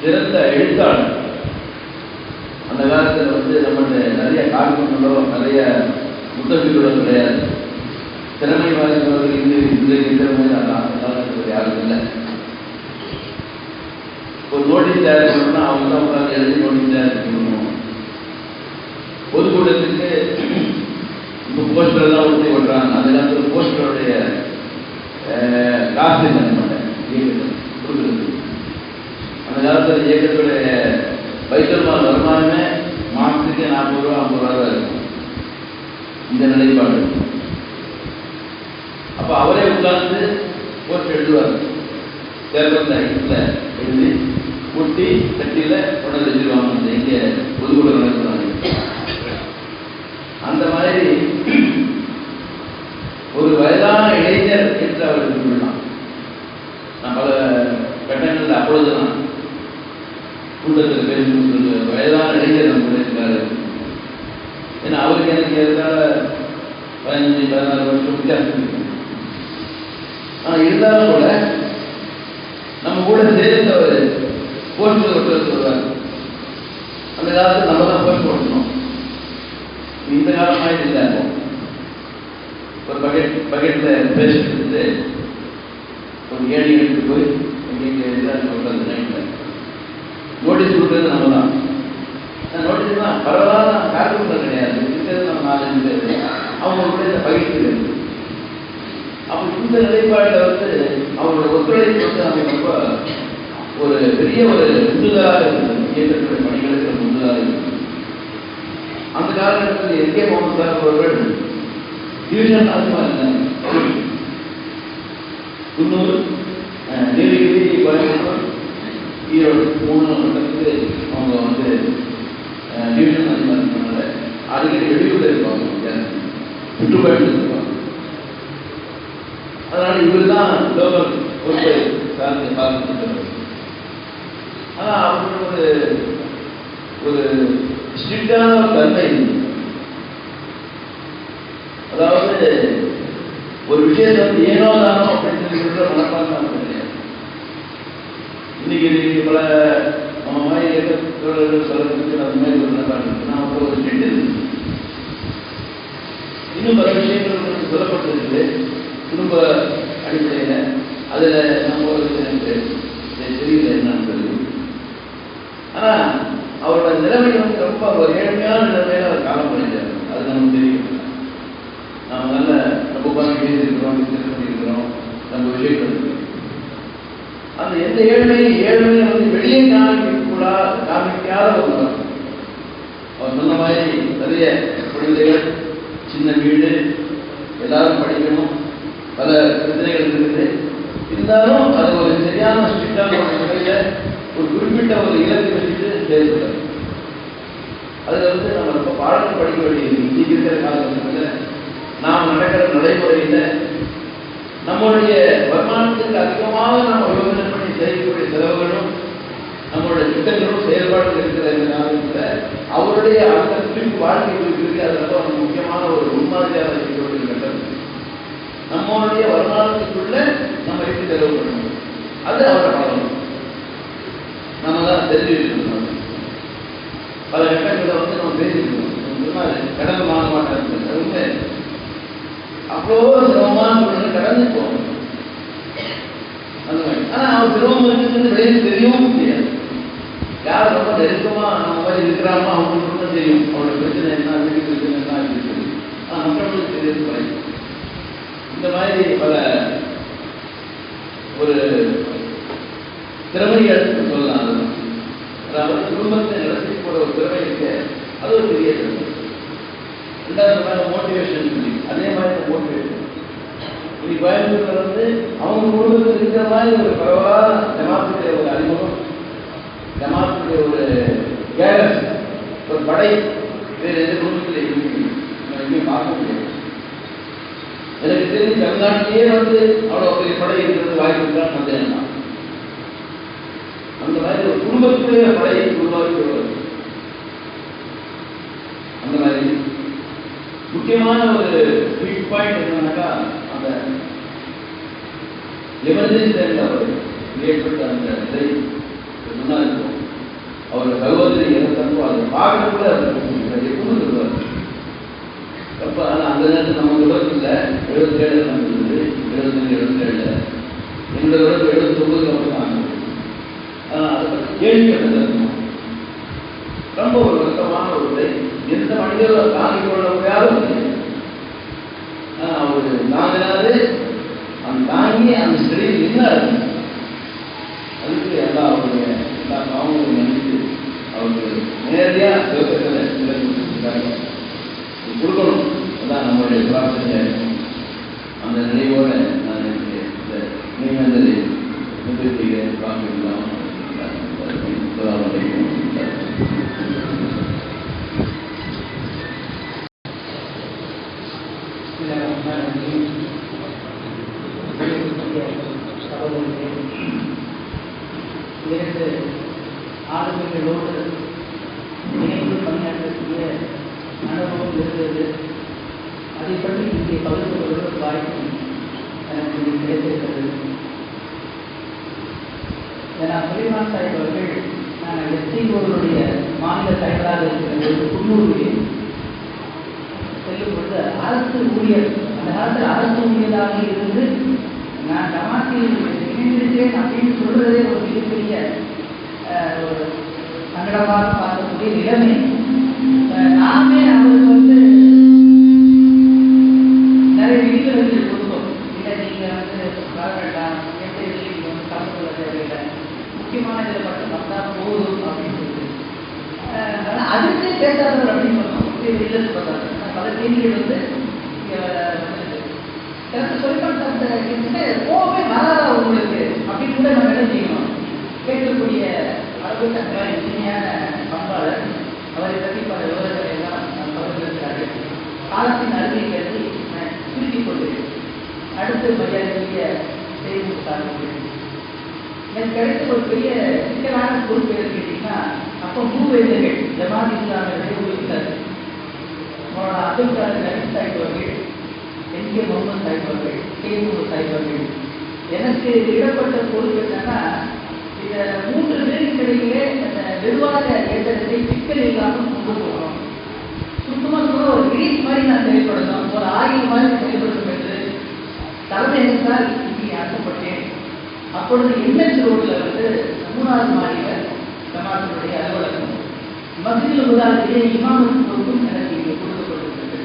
சிறந்த எழுத்தாளர். அந்த காலத்தில் வந்து நம்மகிட்ட நிறைய காரணங்களோ நிறைய முத்தமிழோ கிடையாது. திறமை வாய்ந்தவர்கள் இன்று இந்த திறமை காலத்தில் யாரும் இல்லை. ஒரு நோட்டீஸ் தயார் பண்ணணும்னா அவங்க தான் உட்காந்து எழுதி நோட்டீஸ் தயார் பண்ணணும் பொதுக்கூட்டத்துக்கு இப்போ போஸ்டர் எல்லாம் ஒட்டி விடுறாங்க. அந்த நேரத்தில் போஸ்டருடைய காசு என்ன பண்ணேன் கொடுக்குறது? அந்த இயக்கத்துடைய வைத்தல்மால் வருமானமே மாதத்துக்கு நாற்பது ரூபா ஐம்பது ரூபா தான் இருக்கும். இந்த நிலைப்பாடு. அப்போ அவரே உட்கார்ந்து போட்டு எழுதுவார். தேர்தல் டைட்டில் எழுதி ஒட்டி கட்டியில் உடனே வச்சிருவாங்க அந்த இங்கே பொதுக்கூட நடத்துவாங்க அந்த மாதிரி ஒரு வயதான இளைஞர் என்று அவர் சொல்லலாம் நான் பல கட்டங்களில் அப்பொழுதுதான் கூட்டத்தில் பேசும்போது வயதான இளைஞர் நம்ம இருக்காரு ஏன்னா அவருக்கு எனக்கு எதனால பதினஞ்சு பதினாறு வருஷம் வித்தியாசம் ஆனால் இருந்தாலும் கூட நம்ம கூட சேர்ந்தவர் அவர் ஒருத்தர் ஒட்டு சொல்றாரு. அந்த காலத்தில் நம்ம தான் போஸ்ட் ஓட்டணும் இந்த காலமாக இல்லை. ஒரு பக்கெட் பக்கெட்டில் பேசிட்டு எடுத்து ஒரு ஏழு எடுத்து போய் எங்கே நோட்டீஸ் கொடுத்தது நம்ம தான் நோட்டீஸ் தான் பரவாயில்ல நான் காட்டு கொடுத்தது கிடையாது. இருக்கிறது நம்ம நாலஞ்சு பேர் அவங்க இந்த பகிர்ந்து அப்போ இந்த நிலைப்பாட்டில் வந்து அவங்களோட ஒத்துழைப்பு வந்து ரொம்ப ஒரு பெரிய ஒரு உந்துதலாக இருக்குது இயக்கத்துடைய பணிகளுக்கு உந்துதலாக இருக்குது அந்த காலகட்டத்தில் எஸ் கே முகமது சார் அவர்கள் டிவிஷன் அதிகமாக இருந்தாங்க. குன்னூர் நீலகிரி கோயம்புத்தூர் ஈரோடு மூணு வந்து அவங்க வந்து டிவிஷன் அதிகமாக இருந்தனால அடிக்கடி வெளியூரில் இருப்பாங்க சுற்றுப்பயணம் இருப்பாங்க. அதனால இவர் தான் லோக்கல் ஒரு சார்ந்து பார்த்துட்டு ஆனால் அவருக்கு ஒரு ஒரு ஸ்ட்ரிக்டான ஒரு தன்மை அதாவது ஒரு விஷயத்தை வந்து ஏனோ தானோ அப்படின்னு சொல்ற மனப்பான்மை கிடையாது. இன்னைக்கு இன்னைக்கு பல நம்ம மாதிரி இருக்க இயக்கத்தோழர்கள் சொல்றதுக்கு அந்த மாதிரி ஒரு நல்லா இருக்கு. நான் அப்போ ஒரு ஸ்ட்ரிக்ட் இன்னும் பல விஷயங்கள் உங்களுக்கு சொல்லப்பட்டிருக்குது. குடும்ப அடிப்படையில் அதில் நம்ம ஒரு எனக்கு தெரியல என்னன்னு ஆனால் அவரோட நிலைமை வந்து ரொம்ப ஒரு ஏழ்மையான நிலைமையில அவர் காலம் பண்ணிட்டார் அது நமக்கு தெரியும். நாம் நல்ல ரொம்ப பணம் எழுதியிருக்கிறோம் டிஸ்கஸ் பண்ணியிருக்கிறோம். நம்ம விஷயங்கள். அந்த எந்த ஏழ்மையும் ஏழ்மையை வந்து வெளியே காமிக்கூடா காமிக்காத ஒரு நபர். அவர் சொன்ன மாதிரி நிறைய குழந்தைகள் சின்ன வீடு எல்லாரும் படிக்கணும் பல பிரச்சனைகள் இருக்குது இருந்தாலும் அது ஒரு சரியான ஸ்ட்ரிக்டான ஒரு முறையில் ஒரு குறிப்பிட்ட ஒரு இலக்கு வச்சுட்டு செயல்படுறது அதுல வந்து நம்ம இப்போ பாடங்கள் படிக்க வேண்டியது இன்னைக்கு இருக்கிற காலகட்டத்தில் நாம் நடக்கிற நடைமுறையில நம்முடைய வருமானத்துக்கு அதிகமாக நாம் யோசனை பண்ணி செய்யக்கூடிய செலவுகளும் நம்மளுடைய திட்டங்களும் செயல்பாடுகள் இருக்கிற இந்த அவருடைய அந்த பின் வாழ்க்கை குறிப்பிற்கு அது ரொம்ப முக்கியமான ஒரு முன்மாதிரியாக இருக்கிறது நம்மளுடைய வருமானத்துக்குள்ள நம்ம எப்படி செலவு பண்ணணும். அது அவரை பழகணும் நம்ம தான் தெரிஞ்சுக்கணும். பல கட்டங்களை வந்து நம்ம பேசிக்கணும் கடன் வாங்க மாட்டாங்க. அது உண்மை. அவ்வளோ சிரமமான சூழ்நிலை கடந்து போகணும். அந்த மாதிரி. ஆனா அவன் சிரமம் இருக்குன்னு வெளியே தெரியவும் முடியாது. யார் ரொம்ப நெருக்கமா நம்ம மாதிரி இருக்கிறாமோ அவங்களுக்கு மட்டும் தெரியும். அவனோட பிரச்சனை என்ன வீட்டு பிரச்சனை என்ன அப்படின்னு சொல்லி. ஆனா மற்றவங்களுக்கு தெரியாது குறையும் இந்த மாதிரி பல ஒரு திறமைகள் சொல்லலாம் அதாவது குடும்பத்தை நடத்தி போற ஒரு திறமை இருக்கு. அது ஒரு பெரிய திறமை. ரெண்டாவது மோட்டிவேஷன் சொல்லி. அதே மாதிரி மோட்டிவேஷன் இன்னைக்கு கோயம்புத்தூர்ல வந்து அவங்க குடும்பத்தில் இருக்கிற மாதிரி ஒரு பரவாயில்ல ஜமாத்துடைய ஒரு அறிமுகம் ஜமாத்துடைய ஒரு கேரஸ் ஒரு படை வேறு எந்த குடும்பத்தில் எதுவுமே நம்ம பார்க்க முடியாது. எனக்கு தெரிஞ்சு தமிழ்நாட்டிலேயே வந்து அவ்வளோ பெரிய படை இருக்கிறது வாய்ப்பு இருக்கான்னு சந்தேகம் தான். அந்த மாதிரி ஒரு குடும்பத்துடைய படையை உருவாக்கி வருவது. அந்த மாதிரி முக்கியமான ஒரு பிக் பாயிண்ட் என்னன்னாக்கா அந்த எமர்ஜென்சி டைம்ல அவர் ஏற்பட்ட அந்த நிலை நல்லா இருக்கும். அவர் சகோதரி இறந்தப்போ அதை பார்க்க கூட எப்பவும் சொல்லுவார். அப்போ ஆனால் அந்த நேரத்தில் நம்ம விவரத்தில் எழுபத்தேழு நடந்தது எழுபத்தஞ்சு எழுபத்தேழு எங்களோட விவரம் எழுபத்தொம்பதுக்கு அப்புறம் தான் ஆனது ஆனால் அதை பற்றி கேள்விப்பட்டது ரொம்ப ஒரு வருத்தமான ஒரு உரை எந்த மனிதரும் தாங்கிக் கொள்ள முடியாத அவர் தாங்கினாரு. அந்த தாங்கி அந்த ஸ்திரீ நின்னார். இரண்டு ஆளுமைகளோடு இணைந்து பணியாற்றக்கூடிய அனுபவம் இருந்தது அதை பற்றி இங்கே பகிர்ந்து வாய்ப்பு எனக்கு கிடைத்திருக்கிறது நான் சுலைமான் சாஹிப் அவர்கள் நான் எஸ்டிஓருடைய மாநில தலைவராக இருக்கிற குன்னூரில் செல்லும் பொழுது அரசு ஊழியர் அந்த காலத்தில் அரசு ஊழியராக இருந்து நான் ஜமாத்தில் இணைந்திருக்கிறேன் அப்படின்னு சொல்றதே ஒரு மிகப்பெரிய ஒரு சங்கடமாக பார்க்கக்கூடிய நிலைமை. நாமே அவருக்கு வந்து நிறைய விதிவிலக்குகள் கொடுத்தோம் இல்லை நீங்கள் வந்து வர வேண்டாம் எந்த இதில் வந்து கலந்து கொள்ள தேவையில்லை. முக்கியமான இதில் மட்டும் வந்தால் போதும் அப்படின்னு சொல்லி அஹ், அதுக்கு பேசாதவர் அப்படின்னு சொன்னோம். இது இல்லைன்னு சொல்றாரு பல செய்திகள் வந்து இங்கே வந்துருக்கு எனக்கு சொல்லிக்கொண்டு கோபமே வராதா உங்களுக்கு அப்படின்னு கூட நம்ம என்ன செய்யணும் கேட்கக்கூடிய அளவு இனிமையான பண்பாளர் அவரை பற்றி பல விவரங்களை எல்லாம் நான் பகிர்ந்திருக்கிறார்கள் காலத்தின் அருமை கருதி நான் சுருக்கிக் கொள்கிறேன் அடுத்து மரியாதைக்குரிய செய்தி சார்ந்தது எனக்கு கிடைத்த ஒரு பெரிய சிக்கலான பொறுப்பு எது கேட்டீங்கன்னா அப்போ மூவேந்தர்கள் ஜமாத் இஸ்லாமியர்களை ஊழித்தார் மோலானா அப்துல் காதர் சாஹிப் அவர்கள் என் கே முகமது சாஹிப் அவர்கள் சாஹிப் அவர்கள் எனக்கு இடப்பட்ட பொறுப்பு என்னன்னா இந்த மூன்று பேர் அந்த வெகுவாக ஏற்றத்தை சிக்கல் இல்லாமல் கொண்டு போகிறோம் சுத்தமாக சொல்ல ஒரு கிரீஸ் மாதிரி நான் செயல்படணும். ஒரு ஆயுள் மாதிரி செயல்படுத்தும் என்று தலைமை என்றால் இங்கே ஆசைப்பட்டேன் அப்பொழுது என்எச் ரோட்ல வந்து மூணாவது மாநில ஜமாத்தினுடைய அலுவலகம் மத்தியில் உதாரணத்திலே இமாமத்து பொறுப்பும் எனக்கு இங்கே கொடுக்கப்பட்டிருக்கிறது.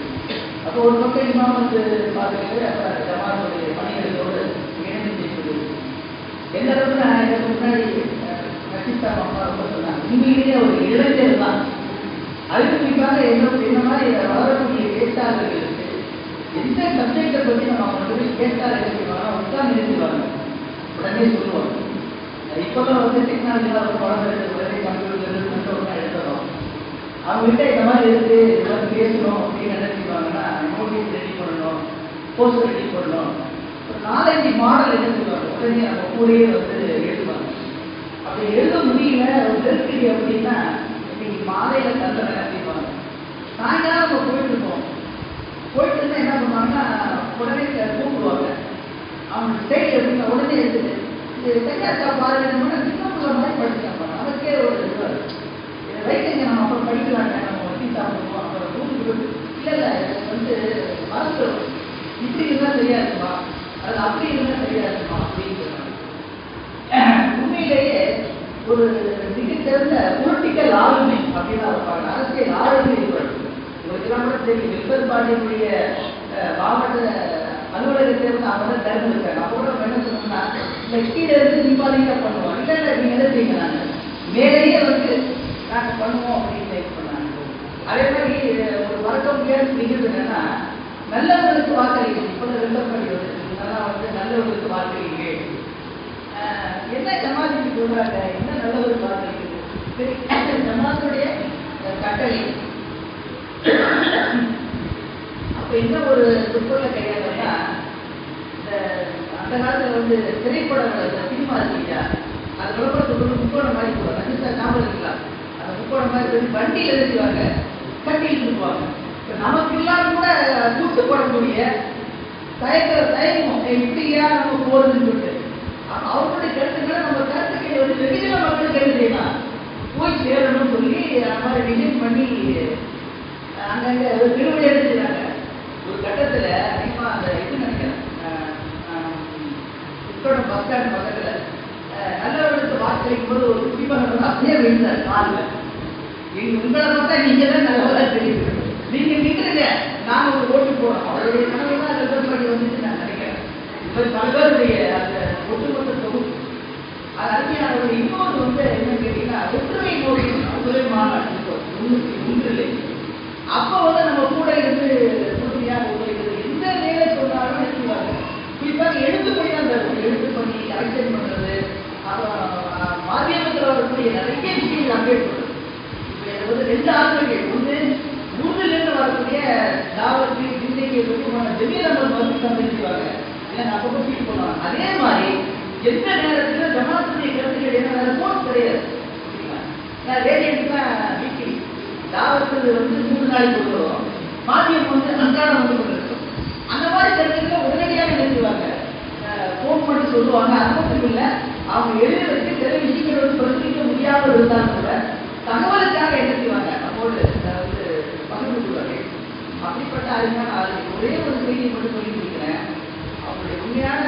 அப்போ ஒரு பக்கம் இமாமத்து பார்த்துட்டு அப்புறம் ஜமாத்துடைய பணிகளோடு இணைந்து செய்வது எந்த அளவுக்கு நான் இதற்கு முன்னாடி நசித்தா அம்மா ரொம்ப சொன்னாங்க உண்மையிலேயே ஒரு இளைஞர் தான் அதுக்கு என்ன என்ன மாதிரி வளரக்கூடிய பேச்சாளர்களுக்கு எந்த சப்ஜெக்டை பற்றி நம்ம அவங்க போய் கேட்டால் செய்வாங்க உட்கார்ந்து நிறுத்துவாங்க உடனே சொல்லுவாங்க இப்போதான் வந்து டெக்னாலஜிலாம் ரொம்ப வளர்ந்துருக்கு உடனே கம்ப்யூட்டர் கண்ட்ரோல் எடுத்துறோம் அவங்ககிட்ட இந்த மாதிரி இருக்கு இதெல்லாம் பேசணும் அப்படின்னு என்ன செய்வாங்கன்னா நோட்டீஸ் ரெடி பண்ணணும் போஸ்ட் ரெடி பண்ணணும் நாலஞ்சு மாடல் என்ன செய்வாங்க உடனே அவங்க கூடயே வந்து எழுதுவாங்க அப்படி எழுத முடியல ஒரு நெருக்கடி அப்படின்னா இன்னைக்கு மாலையில தந்த என்ன செய்வாங்க சாயங்காலம் நம்ம போயிட்டு இருக்கோம் போயிட்டு இருந்தா என்ன பண்ணுவாங்கன்னா உடனே கூப்பிடுவாங்க. அவங்க ஸ்டைல் எப்படின்னா உடனே இருக்குது இது கையாத்தா பாருங்க சின்ன பிள்ளை மாதிரி படிச்சாங்க நமக்கே ஒரு இதுவா இதை வைக்கங்க நம்ம அப்புறம் படிக்கலாங்க. நம்ம வட்டி சாப்பிடுவோம். அப்புறம் கூப்பிட்டு இல்லை இல்லை இது வந்து மறந்துடும் இப்படி இருந்தால் சரியா இருக்குமா அது அப்படி இருந்தால் சரியா இருக்குமா அப்படின்னு சொன்னாங்க உண்மையிலேயே ஒரு மிகச்சிறந்த பொலிட்டிக்கல் ஆளுமை அப்படின்னு அவர் பாருங்க அரசியல் ஆளுமை உங்களுக்கெல்லாம் கூட தெரியும். வில்பர் பாட்டியினுடைய மாவட்ட அலுவலகத்தை வந்து அவங்க தான் திறந்து இருக்காங்க அப்போ கூட என்ன சொன்னோம்னா இந்த கீழே இருந்து நிப்பாளிக்க பண்ணுவோம். இல்லை இல்லை நீங்க என்ன செய்யுங்க நாங்க மேலேயே வந்து நாங்கள் பண்ணுவோம் அப்படின்னு டைப் பண்ணாங்க. அதே மாதிரி ஒரு மறக்க முடியாத நிகழ்வு என்னன்னா நல்லவர்களுக்கு வாக்களிக்கணும். இப்போ ரெண்டு பண்ணி வந்து நல்லா வந்து நல்லவர்களுக்கு வாக்களிக்கணும். என்ன ஜமாத்துக்கு சொல்றாங்க என்ன நல்ல ஒரு வார்த்தை ஜமாத்துடைய கட்டளை. அப்ப என்ன ஒரு சொற்கொள்ள கையாளா அந்த காலத்துல வந்து திரைப்படங்கள் சினிமா இருக்கீங்க அதுக்குள்ள கூட ஒரு முக்கோணம் மாதிரி போவாங்க அஞ்சு ஞாபகம் இருக்கலாம். அந்த முக்கோணம் மாதிரி சொல்லி வண்டியில் எழுதிவாங்க செய்வாங்க கட்டிட்டு இருப்பாங்க இப்ப நமக்கு எல்லாரும் கூட தூக்கு போடக்கூடிய தயக்க தயக்கம் எப்படியா நம்ம போறதுன்னு சொல்லிட்டு அப்ப அவங்களுடைய கருத்துக்களை நம்ம கருத்துக்களை வந்து வெகுஜன மக்களுக்கு என்ன செய்யலாம் போய் சேரணும்னு சொல்லி அந்த மாதிரி டிசைன் பண்ணி அங்கங்க ஒரு திருவிழை எடுத்துக்கிறாங்க ஒரு கட்டத்துல அதிகமா அந்த இது நினைக்கிறேன் அஹ், அஹ், உட்கடம் பஸ் ஸ்டாண்ட் பக்கத்துல அஹ், நல்லவர்களுக்கு வாக்களிக்கும் போது ஒரு குடிமகன் வந்து அப்படியே விழுந்தார் காலில் எங்க உங்களை பார்த்தா நீங்க தான் தெரியுது. நீங்க நிக்கிறீங்க நாங்க ஒரு ஓட்டு போறோம் அவருடைய கனவு தான் ரிசர்வ் பண்ணி வந்துச்சு நான் நினைக்கிறேன். அந்த ஒட்டுமொத்த தொகுப்பு. அது அருமையானவர்கள் இன்னொரு வந்து என்னன்னு கேட்டீங்கன்னா ஒற்றுமை நோக்கி ஒற்றுமை மாநாடு. தொண்ணூத்தி ஒன்றில். வந்து நம்ம கூட இருந்து உறுதியாக ஒத்துழைக்கிறது எந்த வேலை சொன்னாலும் நினைச்சுவாங்க குறிப்பாக எழுத்து பண்ணி தான் தருவோம் எழுத்து பணி கரெக்ஷன் பண்றது. அப்புறம் மாத்தியமத்தில் வரக்கூடிய நிறைய விஷயங்கள் அப்டேட் இப்ப வந்து ரெண்டு ஆசிரியர்கள் ஒன்று ஊரிலிருந்து வரக்கூடிய தாவரத்தை சிந்தைக்கு முக்கியமான திவ்ய நம்பர் வந்து சந்திச்சுவாங்க ஏன்னா அப்பப்போ ஃபீல் பண்ணுவாங்க அதே மாதிரி எந்த நேரத்தில் ஜமாத்துடைய கருத்துக்கள் என்ன வேற கிடையாது. நான் ரேடியன்ஸ் தான் வீக்லி தாவரத்தில் வந்து மூணு நாளைக்கு கொடுக்குறோம் மாத்தியம் வந்து அன்றாடம் வந்து கொண்டிருக்கும் அந்த மாதிரி கருத்துக்களை உடனடியாக நிறுத்துவாங்க ஃபோன் பண்ணி சொல்லுவாங்க. அது மட்டும் இல்லை அவங்க எழுதுறதுக்கு வச்சு சில விஷயங்கள் முடியாமல் இருந்தாலும் கூட தகவலுக்காக என்ன செய்வாங்க? நம்மோடு அஹ், பகிர்ந்து கொள்வார்கள் அப்படிப்பட்ட அருமையான ஒரே ஒரு செய்தியை மட்டும் சொல்லி கொடுக்குறேன். அவங்களுடைய உண்மையான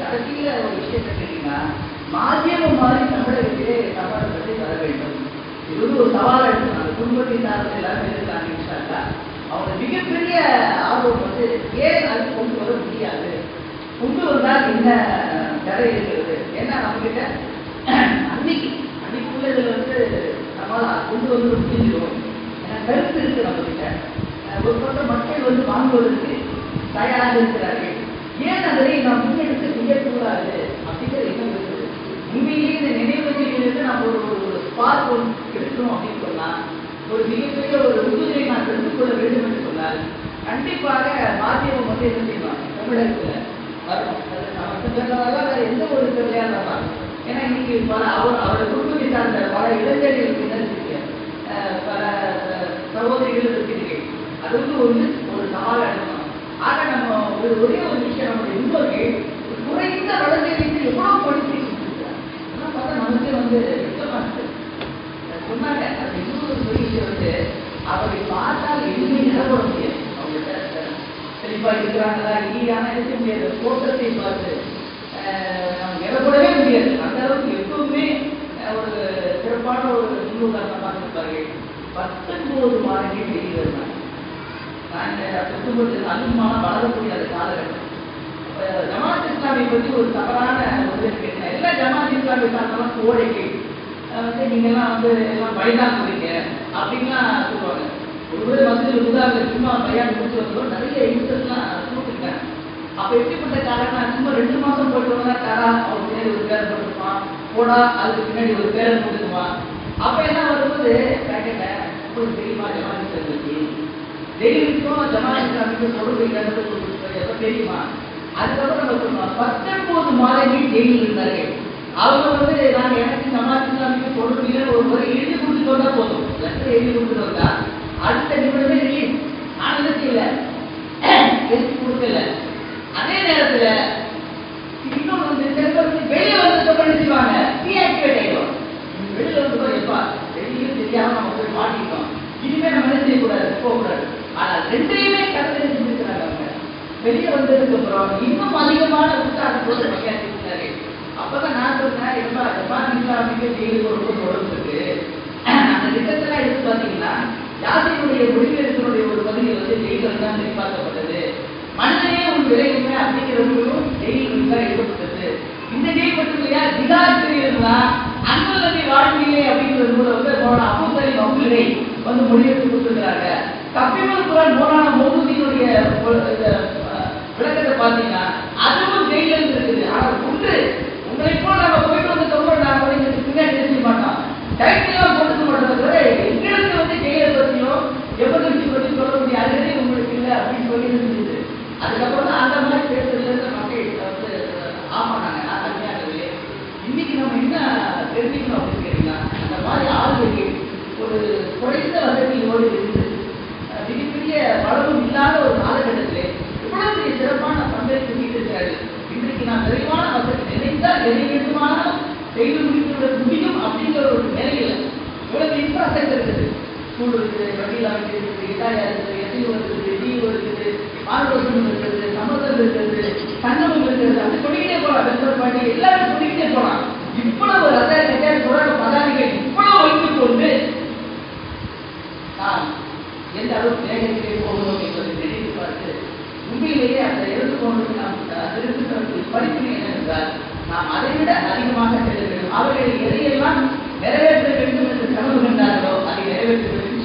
கடைசியில் ஒரு விஷயத்தை கேட்டீங்கன்னா மாத்தியமம் மாதிரி தமிழகத்திலே பற்றி வர வேண்டும். இது வந்து ஒரு சவாலாக எடுத்துனாங்க குடும்பத்தை சார்ந்த எல்லாரும் இருக்காங்க இன்ஷால்லா அவங்க மிகப்பெரிய ஆர்வம் வந்து ஏன் அது கொண்டு வர முடியாது? கொண்டு வந்தால் என்ன தடை இருக்கிறது? ஏன்னா நம்ம கிட்ட? அன்னைக்கு அன்னைக்கு உள்ளதில் வந்து நம்மளால கொண்டு வந்து முடிஞ்சிடும் கருத்து இருக்கு நம்ம கிட்ட அஹ் மக்கள் வந்து வாங்குவதற்கு தயாராக இருக்கிறார்கள். ஏன் அதனை நாம் முன்னெடுத்து செய்யக்கூடாது அப்படிங்கிற எண்ணம் இருக்குது. உண்மையிலேயே இந்த நினைவுகளிலிருந்து நாம் ஒரு ஒரு ஸ்பார்க் ஒன்று எடுக்கணும் அப்படின்னு சொன்னால் ஒரு மிகப்பெரிய ஒரு உறுதியை நான் தெரிந்து கொள்ள வேண்டும் என்று சொன்னால் கண்டிப்பாக மாத்தியம் வந்து என்ன செய்வாங்க தமிழகத்தில் வரணும். வேற எந்த ஒரு கல்யாணம் ஏன்னா இன்னைக்கு பல அவர் அவருடைய குடும்பத்தை சார்ந்த பல இளைஞர்கள் பல சகோதரிகள் இருக்கிறீர்கள் அது வந்து ஒரு ஒரு சவால் எடுக்கணும் ஆக நம்ம ஒரு ஒரே ஒரு விஷயம் நம்ம முன்னோர்கள் ஒரு குறைந்த வளர்ச்சிக்கு எவ்வளவு படிச்சு அதெல்லாம் பார்த்தா நமக்கே வந்து வெட்கமா இருக்கு. சொன்னாங்க அந்த இன்னொரு பெரிய வந்து அவரை பார்த்தால் எதுவுமே நிலப்பட முடியாது. அவங்கள்ட்ட செழிப்பா இருக்கிறாங்களா இல்லையான இருக்க முடியாது. தோட்டத்தை பார்த்து அஹ், நம்ம நிலப்படவே முடியாது அந்த அளவுக்கு எப்பவுமே அஹ், ஒரு சிறப்பான ஒரு முன்னுதாரணமாக இருப்பார்கள் பத்தொன்பது மாதங்கள் வெளியில் இருந்தாங்க நாங்கள் பத்தொன்பது அதிகமான வளரக்கூடிய அந்த காலகட்டம். ஜமாத் இஸ்லாமை பற்றி ஒரு தவறான ஒரு இது எல்லா ஜமாத் இஸ்லாமை சார்ந்தெல்லாம் கோழைகள் வந்து நீங்கள்லாம் வந்து எல்லாம் பைதான் போறீங்க அப்படின்லாம் சொல்லுவாங்க. ஒருவேளை வந்து உதாரணம் சும்மா பையன் முடிச்சு வந்தோம் நிறைய இன்சர்ட்லாம் கூப்பிட்டுருக்காங்க. அப்போ எப்படிப்பட்ட காரணம் சும்மா ரெண்டு மாதம் போயிட்டு வந்தா காரா அவர் பின்னாடி ஒரு பேரை போட்டுக்குவான். போடா அதுக்கு பின்னாடி ஒரு பேரை போட்டுக்குவான். அப்போ என்ன வரும்போது கேட்டேன் தெரியுமா ஜமாத் இஸ்லாம் பத்தி டெய்லிக்கும் ஜமாத் தெரியுமா? அதுக்கப்புறம் நம்ம சொன்னோம் பத்தொன்பது மாதங்கள் ஜெயிலில் இருந்தார்கள். அவங்க வந்து நாங்க எனக்கு ஜமாத் இஸ்லாமிக்கு தொடர்பு ஒரு முறை எழுதி கொடுத்துட்டு வந்தா போதும். லெட்டர் எழுதி கொடுத்துட்டு வந்தா அடுத்த நிமிடமே ரிலீஸ் எழுதி கொடுக்கல. அதே நேரத்துல இன்னும் வந்து சில வந்து வெளியே வந்து பண்ணிச்சுவாங்க டீஆக்டிவேட் ஆயிடும் வெளியில் வந்து எப்பா? வெளியும் தெரியாம நம்ம போய் மாட்டிக்கிட்டோம். இதை நம்ம என்ன செய்யக்கூடாது போகக்கூடாது ஆனால் ரெண்டையுமே கடந்து செஞ்சிருக்கிறாங்க அவங்க. வெளியே வந்ததுக்கு அப்புறம் இன்னும் அதிகமான உற்சாகத்தோடு பணியாற்றிருக்கிறார்கள் அப்பதான் நான் சொன்னேன் எப்பா ஜப்பான் இஸ்லாமிக்கு ஜெயிலுக்கு ஒரு தொடர்ந்துருக்கு அந்த திட்டத்தெல்லாம் எடுத்து பார்த்தீங்கன்னா யாசினுடைய முடிவெடுப்பினுடைய ஒரு பகுதி வந்து ஜெயிலில் தான் எதிர்பார்க்கப்பட்டது. மனிதனே ஒரு விளைவுமே அப்படிங்கிறவங்களும் நூலும் ஜெயிலில் தான் எழுதப்பட்டது இந்த ஜெயில் மட்டும் இல்லையா திதாத்திரி இருந்தா அன்புலகை வாழ்விலே அப்படிங்கிற நூலை வந்து அவங்களோட அபுசலி மகுலினை வந்து மொழிபெயர்த்து கொடுத்துருக்காங்க கப்பிமல் குரான் போனான மோதுதியினுடைய விளக்கத்தை பார்த்தீங்கன்னா அதுவும் ஜெயில இருக்குது. ஆனால் உண்டு. உங்களை போல நம்ம போயிட்டு வந்து தொழில் நான் பின்னாடி தெரிஞ்சு மாட்டோம். டைட்டில் போட்டுக்க மாட்டோம் தவிர எங்களுக்கு வந்து ஜெயிலை பற்றியும் எமர்ஜென்சி பற்றி சொல்ல முடியும் அதுவே உங்களுக்கு இல்லை அப்படின்னு சொல்லி இருந்துச்சு அதுக்கப்புறம் தான் அந்த மாதிரி பேசுறதுல இருந்து மக்கள் வந்து ஆமாண்ணாங்க நான் தனியாகவே இன்னைக்கு நம்ம என்ன தெரிஞ்சுக்கணும் அப்படின்னு கேட்டீங்கன்னா அந்த மாதிரி ஆளுகைகள் ஒரு குறைந்த வசதியோடு இருந்து மிகப்பெரிய வளமும் இல்லாத ஒரு காலகட்டத்திலே இவ்வளவு பெரிய சிறப்பான பங்களிப்பு செய்திருக்கிறார்கள் இன்றைக்கு நான் விரைவான வசதி நினைத்தால் எதை வேண்டுமானால் செய்து முடித்து முடியும் அப்படிங்கிற ஒரு நிலையில் இவ்வளவு இன்ஃப்ராஸ்ட்ரக்சர் இருக்குது. ஸ்கூல் இருக்குது வண்டியில் அமைக்கிறது இருக்குது இட்டாயா இருக்குது எஸ்யூ இருக்குது டியூ இருக்குது மார்கோசம் இருக்கிறது சமதம் இருக்கிறது சங்கமம் இருக்கிறது அப்படி சொல்லிக்கிட்டே போகலாம் வெத்தர் பாட்டி எல்லாரும் சொல்லிக்கிட்டே போகலாம் இவ்வளவு ரத கஜ சுரக பதானிகள் இவ்வளவு வைத்துக் கொண்டு நாம் எந்த அளவுக்கு வேகத்திலே போகிறோம் என்பதை நினைத்து பார்த்து உண்மையிலேயே அந்த எழுந்து கொண்டு நாம் திருப்பி படிப்பினை என்னவென்றால் நாம் அதை விட அதிகமாக செல்ல வேண்டும் அவர்கள் எதையெல்லாம் நிறைவேற்ற வேண்டும் என்று கனவு அதை நிறைவேற்ற வேண்டும்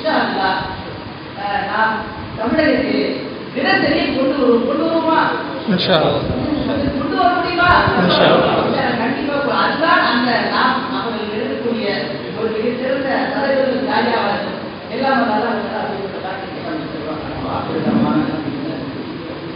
நாம் தமிழகத்தில் தினசரி கொண்டு வருவோம் கொண்டு வருவோமா கொண்டு வர முடியுமா இன்ஷா கண்டிப்பா அதுதான் அந்த நாம் அவர்கள் எழுதக்கூடிய ஒரு மிகச்சிறந்த தலைவர்கள் ராஜாவார்கள் எல்லாம் நல்லா அப்படிப்பட்ட காட்சியை பண்ணி சொல்லுவாங்க